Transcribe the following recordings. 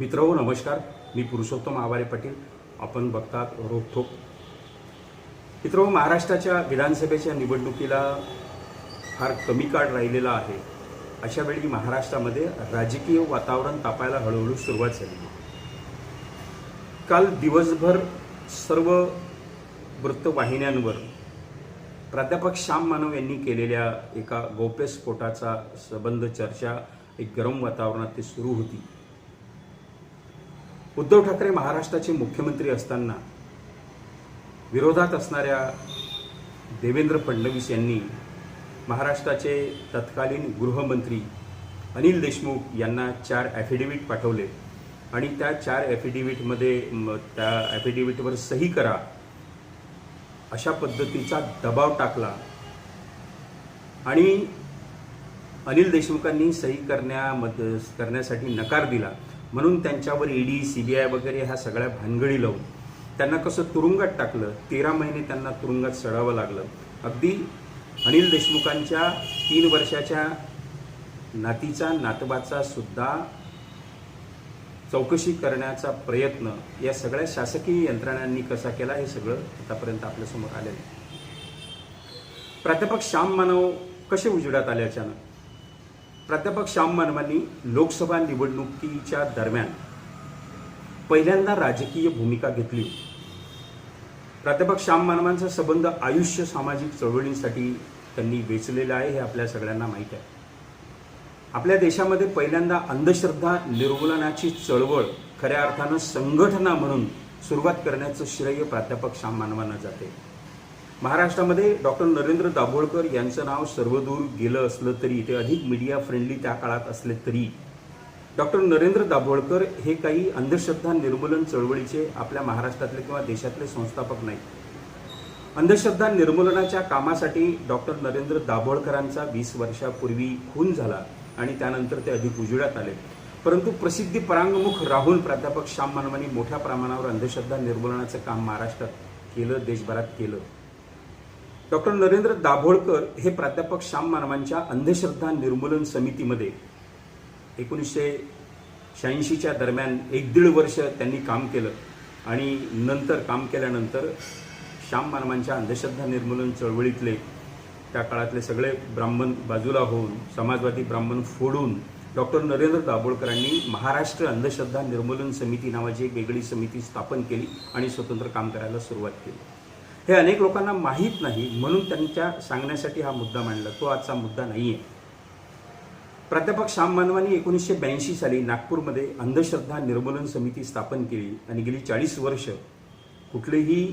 मित्र हो नमस्कार. मी पुरुषोत्तम आवारे पाटील. आपण बघतात रोखोक. मित्र हो महाराष्ट्राच्या विधानसभेच्या निवडणुकीला फार कमी काळ राहिलेला आहे. अशा वेळी महाराष्ट्रामध्ये राजकीय वातावरण तापायला हळूहळू सुरुवात झाली. काल दिवसभर सर्व वृत्तवाहिन्यांवर प्राध्यापक श्याम मानव यांनी केलेल्या एका गौप्यस्फोटाचा संबंध चर्चा एक गरम वातावरणात ती सुरू होती. उद्धव ठाकरे महाराष्ट्राचे मुख्यमंत्री असताना विरोधात असणाऱ्या देवेंद्र फडणवीस यांनी महाराष्ट्राचे तत्कालीन गृहमंत्री अनिल देशमुख यांना चार ॲफिडेव्हिट पाठवले आणि त्या चार ॲफिडेव्हिटमध्ये त्या ॲफिडेव्हिटवर सही करा अशा पद्धतीचा दबाव टाकला. आणि अनिल देशमुखांनी सही करण्यामध्ये करण्यासाठी नकार दिला. म्हणून त्यांच्यावर ईडी सी बी आय वगैरे ह्या सगळ्या भानगडी लावून त्यांना कसं तुरुंगात टाकलं तेरा महिने त्यांना तुरुंगात सडावं लागलं. अगदी अनिल देशमुखांच्या तीन वर्षाच्या नातीचा नातवाचा सुद्धा चौकशी करण्याचा प्रयत्न या सगळ्या शासकीय यंत्रणांनी कसा केला हे सगळं आतापर्यंत आपल्यासमोर आलेलं आहे. प्राध्यापक श्याम मानव कसे उजेडात आले अचानक? प्राध्यापक श्याम मानवांनी लोकसभा निवडणुकीच्या दरम्यान पहिल्यांदा राजकीय भूमिका घेतली. प्राध्यापक श्याम मानवांचा संबंध आयुष्य सामाजिक चळवळींसाठी त्यांनी वेचलेला आहे हे आपल्या सगळ्यांना माहीत आहे. आपल्या देशामध्ये पहिल्यांदा अंधश्रद्धा निर्मूलनाची चळवळ खऱ्या अर्थानं संघटना म्हणून सुरुवात करण्याचं श्रेय प्राध्यापक श्याम मानवांना जाते. महाराष्ट्रामध्ये डॉक्टर नरेंद्र दाभोळकर यांचं नाव सर्वदूर गेलं असलं तरी ते अधिक मीडिया फ्रेंडली त्या काळात असले तरी डॉक्टर नरेंद्र दाभोळकर हे काही अंधश्रद्धा निर्मूलन चळवळीचे आपल्या महाराष्ट्रातले किंवा देशातले संस्थापक नाहीत. अंधश्रद्धा निर्मूलनाच्या कामासाठी डॉक्टर नरेंद्र दाभोळकरांचा वीस वर्षापूर्वी खून झाला आणि त्यानंतर ते अधिक उजेडात आले. परंतु प्रसिद्धी परांगमुख राहून प्राध्यापक श्याम मानवानी मोठ्या प्रमाणावर अंधश्रद्धा निर्मूलनाचं काम महाराष्ट्रात केलं देशभरात केलं. डॉक्टर नरेंद्र दाभोळकर हे प्राध्यापक श्याम मानवांच्या अंधश्रद्धा निर्मूलन समितीमध्ये एकोणीसशे शहाऐंशीच्या दरम्यान एक दीड वर्ष त्यांनी काम केलं आणि नंतर काम केल्यानंतर श्याम मानवांच्या अंधश्रद्धा निर्मूलन चळवळीतले त्या काळातले सगळे ब्राह्मण बाजूला होऊन समाजवादी ब्राह्मण फोडून डॉक्टर नरेंद्र दाभोळकरांनी महाराष्ट्र अंधश्रद्धा निर्मूलन समिती नावाची एक वेगळी समिती स्थापन केली आणि स्वतंत्र काम करायला सुरुवात केली. हे अनेक लोकांना माहीत नाही म्हणून त्यांच्या सांगण्यासाठी हा मुद्दा मांडला. तो आजचा मुद्दा नाही आहे प्राध्यापक श्याम मानवानी एकोणीसशे ब्याऐंशी साली नागपूरमध्ये अंधश्रद्धा निर्मूलन समिती स्थापन केली आणि गेली चाळीस वर्ष कुठलेही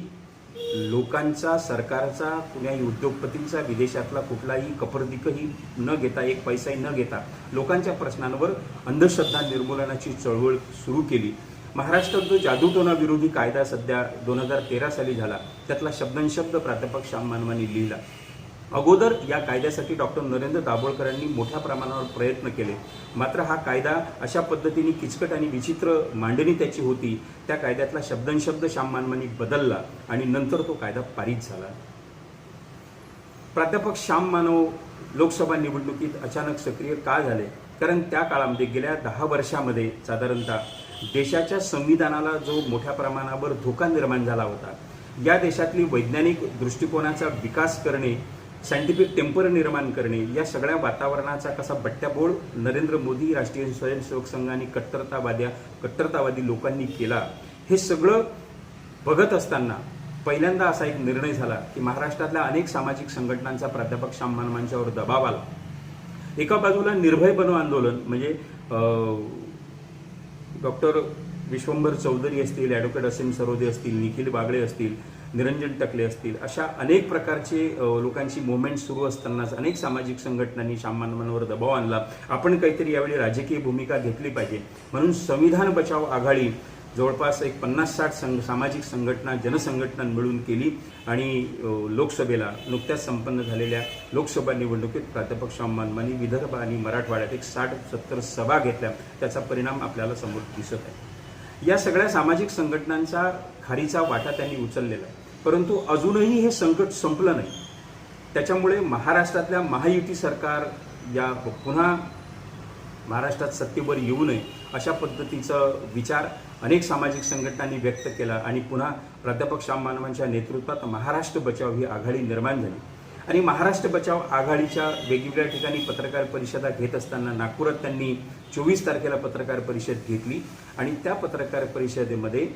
लोकांचा सरकारचा कुणाही उद्योगपतींचा विदेशातला कुठलाही कपरदिकही न घेता एक पैसाही न घेता लोकांच्या प्रश्नांवर अंधश्रद्धा निर्मूलनाची चळवळ सुरू केली. महाराष्ट्रात जो जादूटोना विरोधी कायदा सध्या दोन हजार तेरा साली झाला त्यातला शब्दनशब्द प्राध्यापक श्याम मानवानी लिहिला. अगोदर या कायद्यासाठी डॉक्टर नरेंद्र दाभोळकरांनी मोठ्या प्रमाणावर प्रयत्न केले. मात्र हा कायदा अशा पद्धतीने किचकट आणि विचित्र मांडणी त्याची होती त्या कायद्यातला शब्दनशब्द श्याम मानवानी बदलला आणि नंतर तो कायदा पारित झाला. प्राध्यापक श्याम मानव लोकसभा निवडणुकीत अचानक सक्रिय का झाले? कारण त्या काळामध्ये गेल्या दहा वर्षामध्ये साधारणतः देशाच्या संविधानाला जो मोठ्या प्रमाणावर धोका निर्माण झाला होता या देशातली वैज्ञानिक दृष्टिकोनाचा विकास करणे सायंटिफिक टेम्पर निर्माण करणे या सगळ्या वातावरणाचा कसा बट्ट्याबोळ नरेंद्र मोदी राष्ट्रीय स्वयंसेवक संघाने कट्टरतावाद्या कट्टरतावादी लोकांनी केला हे सगळं बघत असताना पहिल्यांदा असा एक निर्णय झाला की महाराष्ट्रातल्या अनेक सामाजिक संघटनांचा प्राध्यापक श्याम मानवांच्यावर दबाव आला. एका बाजूला निर्भय बनो आंदोलन म्हणजे डॉक्टर विश्वंभर चौधरी असतील ॲडव्होकेट असीम सरोदे असतील निखिल बागडे असतील निरंजन टकले असतील अशा अनेक प्रकारचे लोकांची मुवमेंट सुरू असतानाच अनेक सामाजिक संघटनांनी सामान्यांवर दबाव आणला. आपण काहीतरी यावेळी राजकीय भूमिका घेतली पाहिजे. म्हणून संविधान बचाव आघाडी जवळपास एक पन्नास साठ संघ सामाजिक संघटना जनसंघटना मिळून केली आणि लोकसभेला नुकत्याच संपन्न झालेल्या लोकसभा निवडणुकीत प्राध्यापक श्याम मानवानी विदर्भ आणि मराठवाड्यात एक साठ सत्तर सभा घेतल्या. त्याचा परिणाम आपल्याला समोर दिसत आहे. या सगळ्या सामाजिक संघटनांचा खारीचा वाटा त्यांनी उचललेला परंतु अजूनही हे संकट संपलं नाही. त्याच्यामुळे महाराष्ट्रातल्या महायुती सरकार या पुन्हा महाराष्ट्रात सत्तेवर येऊ नये अशा पद्धतीचं विचार अनेक सामाजिक संघटनांनी व्यक्त केला आणि पुन्हा प्राध्यापक श्याम मानवांच्या नेतृत्वात महाराष्ट्र बचाव ही आघाडी निर्माण झाली. आणि महाराष्ट्र बचाव आघाडीच्या वेगवेगळ्या ठिकाणी पत्रकार परिषदा घेत असताना नागपुरात त्यांनी चोवीस तारखेला पत्रकार परिषद घेतली आणि त्या पत्रकार परिषदेमध्ये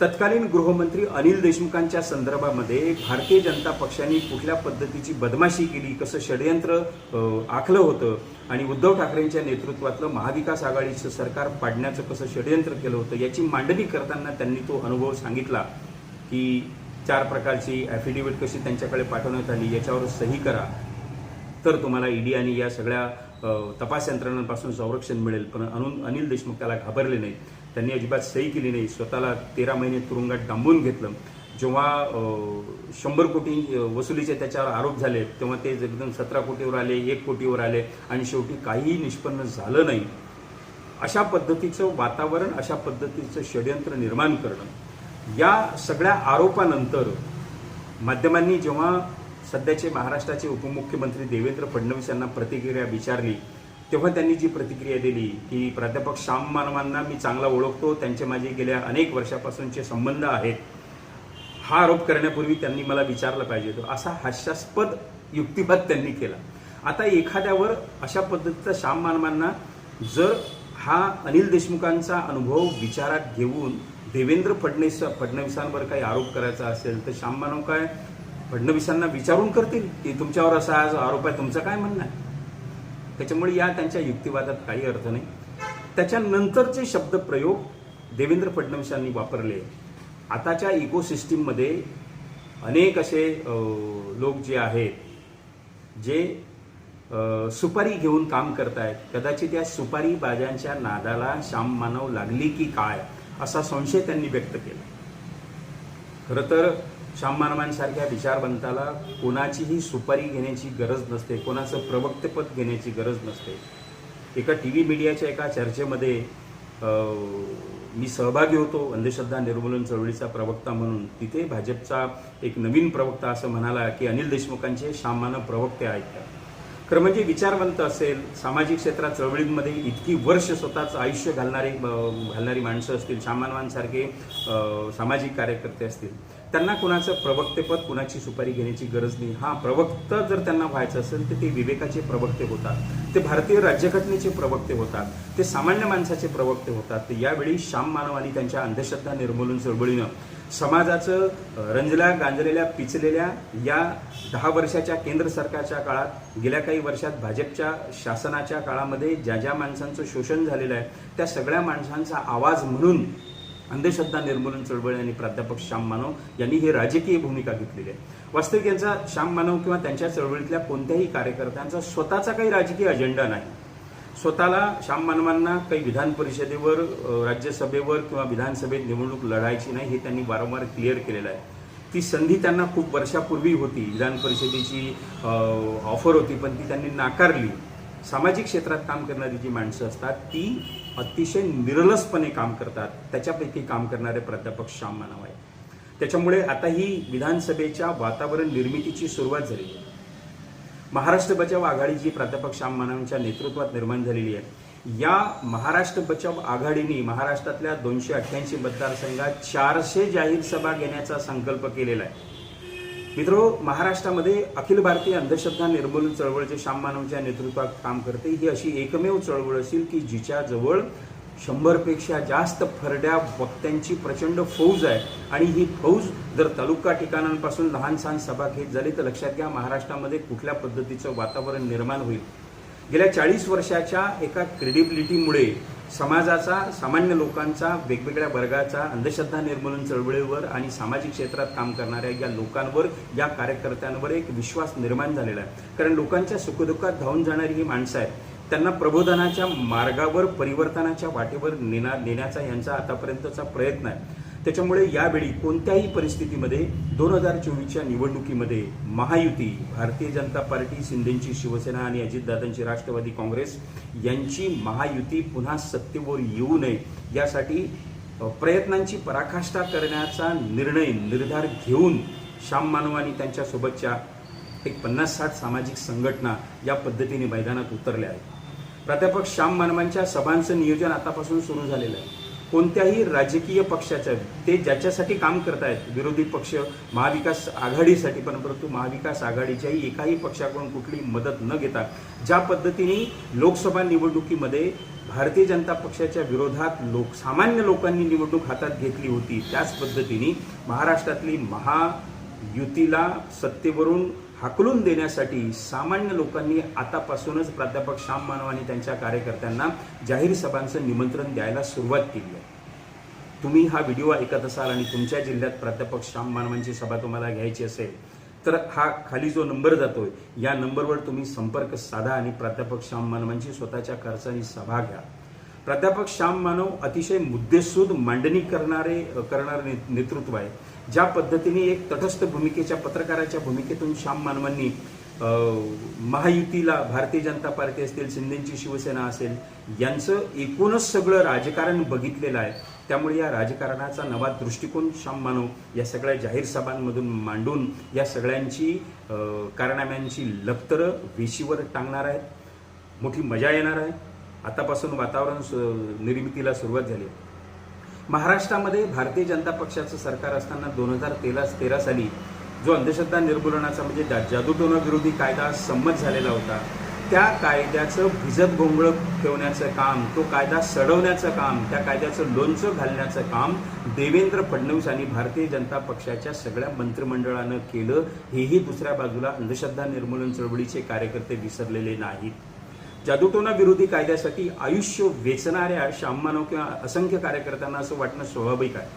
तत्कालीन गृहमंत्री अनिल देशमुखांच्या संदर्भामध्ये भारतीय जनता पक्षाने कुठल्या पद्धतीची बदमाशी केली कसं षडयंत्र आखलं होतं आणि उद्धव ठाकरेंच्या नेतृत्वातलं महाविकास आघाडीचं सरकार पाडण्याचं कसं षडयंत्र केलं होतं याची मांडणी करताना त्यांनी तो अनुभव सांगितला की चार प्रकारची ॲफिडेव्हिट कशी त्यांच्याकडे पाठवण्यात आली याच्यावर सही करा. तर तुम्हाला ईडी आणि या सगळ्या तपास यंत्रणांपासून संरक्षण मिळेल. पण अनु अनिल देशमुख त्याला घाबरले नाही त्यांनी अजिबात सही केली नाही. स्वतःला तेरा महिने तुरुंगात डांबून घेतलं. जेव्हा शंभर कोटी वसुलीचे त्याच्यावर आरोप झाले तेव्हा ते एकदम सतरा कोटीवर आले एक कोटीवर आले आणि शेवटी काहीही निष्पन्न झालं नाही. अशा पद्धतीचं वातावरण अशा पद्धतीचं षडयंत्र निर्माण करणं या सगळ्या आरोपानंतर माध्यमांनी जेव्हा सध्याचे महाराष्ट्राचे उपमुख्यमंत्री देवेंद्र फडणवीस यांना प्रतिक्रिया विचारली तेव्हा त्यांनी जी प्रतिक्रिया दिली की प्राध्यापक श्याम मानवांना मी चांगला ओळखतो त्यांचे माझे गेल्या अनेक वर्षापासूनचे संबंध आहेत. हा आरोप करण्यापूर्वी त्यांनी मला विचारलं पाहिजे होतं. असा हास्यास्पद युक्तिवाद त्यांनी केला. आता एखाद्यावर अशा पद्धतीचा श्याम मानवांना जर हा अनिल देशमुखांचा अनुभव विचारात घेऊन देवेंद्र फडणवीस फडणवीसांवर काही आरोप करायचा असेल तर श्याम मानव काय फडणवीसांना विचारून करतील की तुमच्यावर असा आज आरोप आहे? तुमचं काय म्हणणं आहे? त्याच्यामुळे या त्यांच्या युक्तिवादात काही अर्थ नाही. त्याच्यानंतरचे शब्दप्रयोग देवेंद्र फडणवीसांनी वापरले. आताच्या इकोसिस्टीममध्ये अनेक असे लोक जे आहेत जे सुपारी घेऊन काम करतायत कदाचित या सुपारी बाजांच्या नादाला श्याम मानव लागली की काय असा संशय त्यांनी व्यक्त केला. खरं तर श्याम मानवांसारख्या विचारवंताला कोणाचीही सुपारी घेण्याची गरज नसते कोणाचं प्रवक्तेपद घेण्याची गरज नसते. एका टी व्ही मीडियाच्या एका चर्चेमध्ये मी सहभागी होतो अंधश्रद्धा निर्मूलन चळवळीचा प्रवक्ता म्हणून. तिथे भाजपचा एक नवीन प्रवक्ता असं म्हणाला की अनिल देशमुखांचे श्याममानव प्रवक्ते आहेत. का खरं म्हणजे विचारवंत असेल सामाजिक क्षेत्रात चळवळींमध्ये इतकी वर्ष स्वतःचं आयुष्य घालणारी घालणारी माणसं असतील सामानवांसारखे सामाजिक कार्यकर्ते असतील. त्यांना कुणाचं प्रवक्तेपद कुणाची सुपारी घेण्याची गरज नाही. हा प्रवक्ता जर त्यांना व्हायचं असेल तर ते विवेकाचे प्रवक्ते होतात. ते भारतीय राज्यघटनेचे प्रवक्ते होतात. ते सामान्य माणसाचे प्रवक्ते होतात. तर यावेळी श्याम मानवानी त्यांच्या अंधश्रद्धा निर्मूलन चळवळीनं समाजाचं रंजल्या गांजलेल्या पिचलेल्या या दहा वर्षाच्या केंद्र सरकारच्या काळात गेल्या काही वर्षात भाजपच्या शासनाच्या काळामध्ये ज्या ज्या माणसांचं शोषण झालेलं आहे त्या सगळ्या माणसांचा आवाज म्हणून अंधश्रद्धा निर्मूलन चळवळी आणि प्राध्यापक श्याम मानव यांनी ही राजकीय भूमिका घेतलेली आहे. वास्तविक यांचा श्याम मानव किंवा त्यांच्या चळवळीतल्या कोणत्याही कार्यकर्त्यांचा स्वतःचा काही राजकीय अजेंडा नाही. स्वतःला श्याम मानवांना काही विधान परिषदेवर राज्यसभेवर किंवा विधानसभेत निवडणूक लढायची नाही हे त्यांनी वारंवार क्लिअर केलेलं आहे. ती संधी त्यांना खूप वर्षापूर्वी होती. विधान परिषदेची ऑफर होती पण ती त्यांनी नाकारली. सामाजिक क्षेत्रात काम करणारी जी माणसं असतात ती अतिशय निरलसपणे काम करतात. त्याच्यापैकी काम करणारे प्राध्यापक श्याम मानव आहे त्याच्यामुळे आता ही विधानसभेच्या वातावरण निर्मितीची सुरुवात झालेली आहे. महाराष्ट्र बचाव आघाडी जी प्राध्यापक श्याम मानवांच्या नेतृत्वात निर्माण झालेली आहे या महाराष्ट्र बचाव आघाडीने महाराष्ट्रातल्या दोनशे अठ्ठ्याऐंशी मतदारसंघात चारशे जाहीर सभा घेण्याचा संकल्प केलेला आहे. मित्रो महाराष्ट्रामध्ये अखिल भारतीय अंधश्रद्धा निर्मूलन चळवळ जे श्याम मानवच्या नेतृत्वात काम करते ही अशी एकमेव चळवळ असेल की जिच्या जवळ शंभरपेक्षा जास्त फरड्या वक्त्यांची प्रचंड फौज आहे. आणि ही फौज जर तालुका ठिकाणांपासून लहान सहान सभा घेत झाली तर लक्षात घ्या महाराष्ट्रामध्ये कुठल्या पद्धतीचं वातावरण निर्माण होईल? गेल्या चाळीस वर्षाच्या एका क्रेडिबिलिटीमुळे समाजाचा सामान्य लोकांचा वेगवेगळ्या वर्गाचा अंधश्रद्धा निर्मूलन चळवळीवर आणि सामाजिक क्षेत्रात काम करणाऱ्या या लोकांवर या कार्यकर्त्यांवर एक विश्वास निर्माण झालेला आहे. कारण लोकांच्या सुखदुःखात धावून जाणारी ही माणसं आहेत. त्यांना प्रबोधनाच्या मार्गावर परिवर्तनाच्या वाटेवर नेना नेण्याचा यांचा आतापर्यंतचा प्रयत्न आहे. त्याच्यामुळे यावेळी कोणत्याही परिस्थितीमध्ये दोन हजार चोवीसच्या निवडणुकीमध्ये महायुती भारतीय जनता पार्टी शिंदेची शिवसेना आणि अजितदादांची राष्ट्रवादी काँग्रेस यांची महायुती पुन्हा सत्तेवर येऊ नये यासाठी प्रयत्नांची पराकाष्ठा करण्याचा निर्णय निर्धार घेऊन श्याम मानव आणि त्यांच्यासोबतच्या एक पन्नास साठ सामाजिक संघटना या पद्धतीने मैदानात उतरल्या आहेत. प्राध्यापक श्याम मानवांच्या सभांचं नियोजन आतापासून सुरू झालेलं आहे. कोणत्याही राजकीय पक्षाच्या ते ज्याच्यासाठी काम करतायत विरोधी पक्ष महाविकास आघाडीसाठी पण परंतु महाविकास आघाडीच्याही एकाही पक्षाकडून कुठली मदत न घेता ज्या पद्धतीने लोकसभा निवडणुकीमध्ये भारतीय जनता पक्षाच्या विरोधात लोक सामान्य लोकांनी निवडणूक हातात घेतली होती त्याच पद्धतीने महाराष्ट्रातली महायुतीला सत्तेवरून हाकलून देण्यासाठी सामान्य लोकांनी आतापासूनच प्राध्यापक श्याम मानव आणि त्यांच्या कार्यकर्त्यांना जाहीर सभांचं निमंत्रण द्यायला सुरुवात केली आहे. तुम्ही हा व्हिडिओ ऐकत असाल आणि तुमच्या जिल्ह्यात प्राध्यापक श्याम मानवांची सभा तुम्हाला घ्यायची असेल तर हा खाली जो नंबर जातोय या नंबरवर तुम्ही संपर्क साधा आणि प्राध्यापक श्याम मानवांची स्वतःच्या खर्चाने सभा घ्या. प्राध्यापक श्याम मानव अतिशय मुद्देसूद मांडणी करणारे करणारे ने- नेतृत्व आहे. ज्या पद्धतीने एक तटस्थ भूमिकेच्या पत्रकाराच्या भूमिकेतून श्याम मानवांनी महायुतीला भारतीय जनता पार्टी असतील शिंदेची शिवसेना असेल यांचं एकूणच सगळं राजकारण बघितलेलं आहे. त्यामुळे या राजकारणाचा नवा दृष्टिकोन श्याम मानव या सगळ्या जाहीर सभांमधून मांडून या सगळ्यांची कारनाम्यांची लपतरं वेशीवर टांगणार आहेत. मोठी मजा येणार आहे. आतापासून वातावरण निर्मितीला सुरुवात झाली आहे. महाराष्ट्रामध्ये भारतीय जनता पक्षाचं सरकार असताना दोन हजार तेरा तेरा साली जो अंधश्रद्धा निर्मूलनाचा म्हणजे जा- जादूटोना विरोधी कायदा संमत झालेला होता त्या कायद्याचं भिजत गोंगळ ठेवण्याचं काम तो कायदा सडवण्याचं काम त्या कायद्याचं लोणचं घालण्याचं काम देवेंद्र फडणवीस आणि भारतीय जनता पक्षाच्या सगळ्या मंत्रिमंडळानं केलं हेही दुसऱ्या बाजूला अंधश्रद्धा निर्मूलन चळवळीचे कार्यकर्ते विसरलेले नाहीत. जादूटोना विरोधी कायद्यासाठी आयुष्य वेचणाऱ्या श्याममानव किंवा असंख्य कार्यकर्त्यांना असं वाटणं स्वाभाविक आहे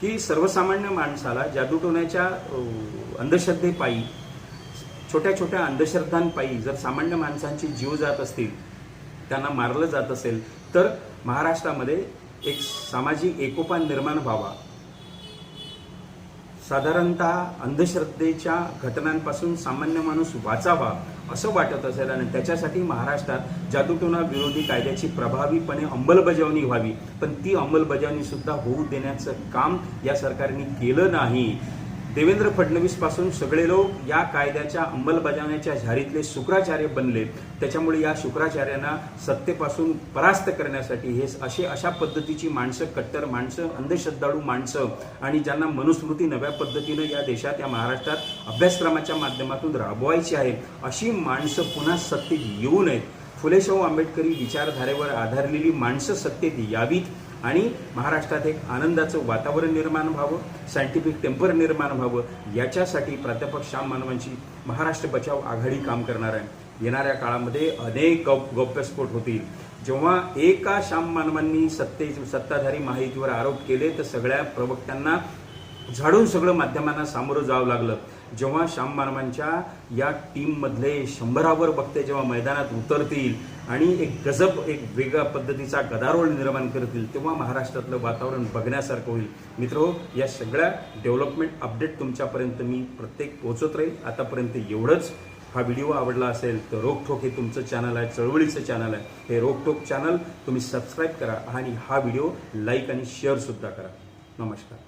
की सर्वसामान्य माणसाला जादूटोण्याच्या अंधश्रद्धेपायी छोट्या छोट्या अंधश्रद्धांपायी जर सामान्य माणसांची जीव जात असतील त्यांना मारलं जात असेल तर महाराष्ट्रामध्ये एक सामाजिक एकोपा निर्माण व्हावा. साधारणतः अंधश्रद्धेच्या घटनांपासून सामान्य माणूस वाचावा. असं वाटत असेल आणि त्याच्यासाठी महाराष्ट्रात जादूटोना विरोधी कायद्याची प्रभावीपणे अंमलबजावणी व्हावी. पण ती अंमलबजावणी सुद्धा होऊ देण्याचं काम या सरकारने केलं नाही. देवेंद्र फडणवीसपासून सगळे लोक या कायद्याच्या अंमलबजावण्याच्या झारीतले शुक्राचार्य बनले. त्याच्यामुळे या शुक्राचार्यांना सत्तेपासून परास्त करण्यासाठी हे असे अशा पद्धतीची माणसं कट्टर माणसं अंधश्रद्धाळू माणसं आणि ज्यांना मनुस्मृती नव्या पद्धतीनं या देशात या महाराष्ट्रात अभ्यासक्रमाच्या माध्यमातून राबवायची आहे अशी माणसं पुन्हा सत्तेत येऊ नयेत. फुलेशाहू आंबेडकरी विचारधारेवर आधारलेली माणसं सत्तेत यावीत आणि महाराष्ट्रात एक आनंदाचं वातावरण निर्माण व्हावं सायंटिफिक टेम्पर निर्माण व्हावं याच्यासाठी प्राध्यापक श्याम मानवांची महाराष्ट्र बचाव आघाडी काम करणार आहे येणाऱ्या काळामध्ये अनेक गौ गौप्यस्फोट होतील. जेव्हा एका श्याम मानवांनी सत्ते सत्ताधारी माहितीवर आरोप केले तर सगळ्या प्रवक्त्यांना झाडून सगळं माध्यमांना सामोरं जावं लागलं. जेव्हा श्याम मानवांच्या या टीममधले शंभरावर वक्ते जेव्हा मैदानात उतरतील आणि एक गजब एक वेगळ्या पद्धतीचा गदारोळ निर्माण करतील तेव्हा महाराष्ट्रातलं वातावरण बघण्यासारखं होईल. मित्र या सगळ्या डेव्हलपमेंट अपडेट तुमच्यापर्यंत मी प्रत्येक पोहोचत राहील. आतापर्यंत एवढंच. हा व्हिडिओ आवडला असेल तर रोकठोक हे तुमचं चॅनल आहे चळवळीचं चॅनल आहे. हे रोकठोक चॅनल तुम्ही सबस्क्राईब करा आणि हा व्हिडिओ लाईक आणि शेअरसुद्धा करा. नमस्कार.